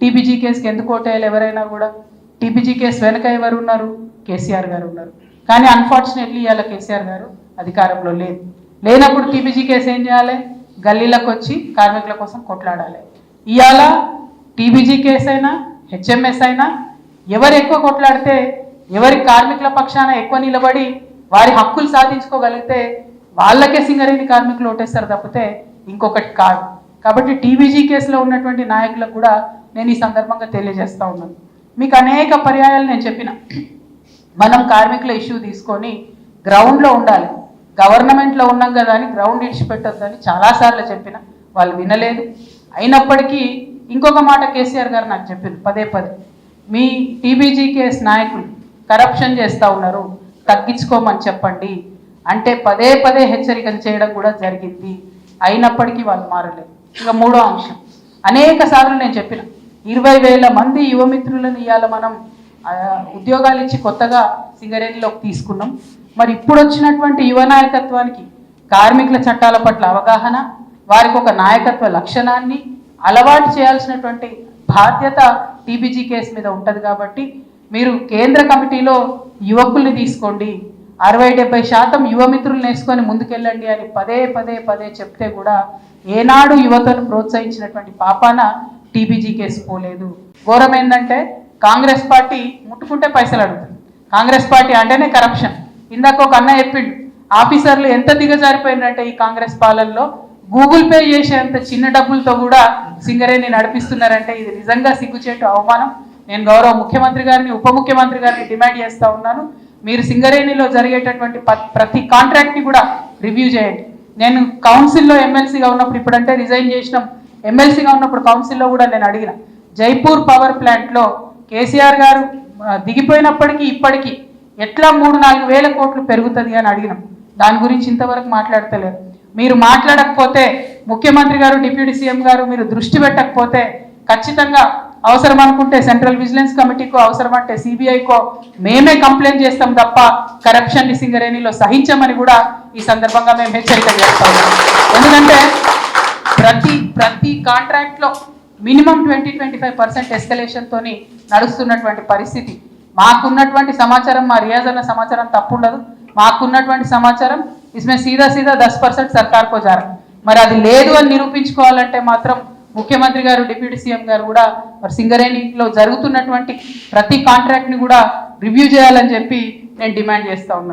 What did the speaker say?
TBG కేసుకి ఎందుకు ఓటేయాలి ఎవరైనా కూడా? టీబీజీ కేసు వెనక ఎవరు ఉన్నారు? కేసీఆర్ గారు ఉన్నారు. కానీ అన్ఫార్చునేట్లీ ఇవాళ కేసీఆర్ గారు అధికారంలో లేదు. లేనప్పుడు టీబీజీ కేసు ఏం చేయాలి? గల్లీలకు వచ్చి కార్మికుల కోసం కొట్లాడాలి. ఇవాళ టీబీజీ కేసు అయినా హెచ్ఎంఎస్ అయినా ఎవరు ఎక్కువ కొట్లాడితే ఎవరి కార్మికుల పక్షాన ఎక్కువ నిలబడి వారి హక్కులు సాధించుకోగలిగితే వాళ్ళకే సింగరేణి కార్మికులు ఓటేస్తారు తప్పితే ఇంకొకటి కాదు. కాబట్టి టీబీజీ కేసులో ఉన్నటువంటి నాయకులకు కూడా నేను ఈ సందర్భంగా తెలియజేస్తూ ఉన్నాను. మీకు అనేక పర్యాయాలు నేను చెప్పిన. మనం కార్మికుల ఇష్యూ తీసుకొని గ్రౌండ్లో ఉండాలి. గవర్నమెంట్లో ఉన్నాం కదా అని గ్రౌండ్ ఇడిచిపెట్టొద్దని చాలాసార్లు చెప్పిన. వాళ్ళు వినలేదు. అయినప్పటికీ ఇంకొక మాట కేసీఆర్ గారు నాకు చెప్పింది పదే పదే. మీ టీబీజీ కేస్ నాయకులు కరప్షన్ చేస్తూ ఉన్నారు తగ్గించుకోమని చెప్పండి. అంటే పదే పదే హెచ్చరికలు చేయడం కూడా జరిగింది. అయినప్పటికీ వాళ్ళు మారలేదు. ఇక మూడో అంశం. అనేక సార్లు నేను చెప్పిన ఇరవై వేల మంది యువమిత్రులను ఇవాళ మనం ఉద్యోగాలు ఇచ్చి కొత్తగా సింగరేణిలోకి తీసుకున్నాం. మరి ఇప్పుడు వచ్చినటువంటి యువ నాయకత్వానికి కార్మికుల చట్టాల పట్ల అవగాహన వారికి ఒక నాయకత్వ లక్షణాన్ని అలవాటు చేయాల్సినటువంటి బాధ్యత టీబీజీ కేసు మీద ఉంటుంది కాబట్టి మీరు కేంద్ర కమిటీలో యువకుల్ని తీసుకోండి అరవై డెబ్బై శాతం యువమిత్రులు నేర్చుకొని ముందుకెళ్ళండి అని పదే పదే పదే చెప్తే కూడా ఏనాడు యువతను ప్రోత్సహించినటువంటి పాపాన టీబీజీ కేసు పోలేదు. ఘోరం ఏంటంటే కాంగ్రెస్ పార్టీ ముట్టుకుంటే పైసలు అడుగుతుంది. కాంగ్రెస్ పార్టీ అంటేనే కరప్షన్ ఇందాక ఒక అన్న చెప్పిండు ఆఫీసర్లు ఎంత దిగజారిపోయిందంటే ఈ కాంగ్రెస్ పాలనలో? గూగుల్ పే చేసేంత చిన్న డబ్బులతో కూడా సింగరేణి నడిపిస్తున్నారంటే ఇది నిజంగా సిగ్గుచేటు అవమానం. నేను గౌరవ ముఖ్యమంత్రి గారిని ఉప ముఖ్యమంత్రి గారిని డిమాండ్ చేస్తూ ఉన్నాను. మీరు సింగరేణిలో జరిగేటటువంటి ప్రతి కాంట్రాక్ట్ని కూడా రివ్యూ చేయండి. నేను కౌన్సిల్లో ఎమ్మెల్సీగా ఉన్నప్పుడు ఇప్పుడంటే రిజైన్ చేసినాం. ఎమ్మెల్సీగా ఉన్నప్పుడు కౌన్సిల్లో కూడా నేను అడిగిన జైపూర్ పవర్ ప్లాంట్లో కేసీఆర్ గారు దిగిపోయినప్పటికీ ఇప్పటికీ ఎట్లా మూడు నాలుగు వేల కోట్లు పెరుగుతుంది? అని అడిగినాం. దాని గురించి ఇంతవరకు మాట్లాడతలేరు మీరు మాట్లాడకపోతే ముఖ్యమంత్రి గారు డిప్యూటీ సీఎం గారు మీరు దృష్టి పెట్టకపోతే ఖచ్చితంగా అవసరం అనుకుంటే సెంట్రల్ విజిలెన్స్ కమిటీకో అవసరం అంటే సిబిఐకో మేమే కంప్లైంట్ చేస్తాం తప్ప కరప్షన్ సింగరేణిలో సహించమని కూడా ఈ సందర్భంగా మేము హెచ్చరిక చేస్తాం ఎందుకంటే ప్రతి ప్రతి కాంట్రాక్ట్లో minimum twenty twenty five percent ఎస్కలేషన్తోని నడుస్తున్నటువంటి పరిస్థితి. మాకున్నటువంటి సమాచారం మా రియాజ్ అన్న సమాచారం తప్పుండదు. మాకున్నటువంటి సమాచారం ఇస్మే సీదా సీదా దస్ పర్సెంట్ సర్కార్కో జారా. మరి అది లేదు అని నిరూపించుకోవాలంటే మాత్రం ముఖ్యమంత్రి గారు డిప్యూటీ సీఎం గారు కూడా మరి సింగరేణిలో జరుగుతున్నటువంటి ప్రతి కాంట్రాక్ట్ని కూడా రివ్యూ చేయాలని చెప్పి నేను డిమాండ్ చేస్తా ఉన్నాను.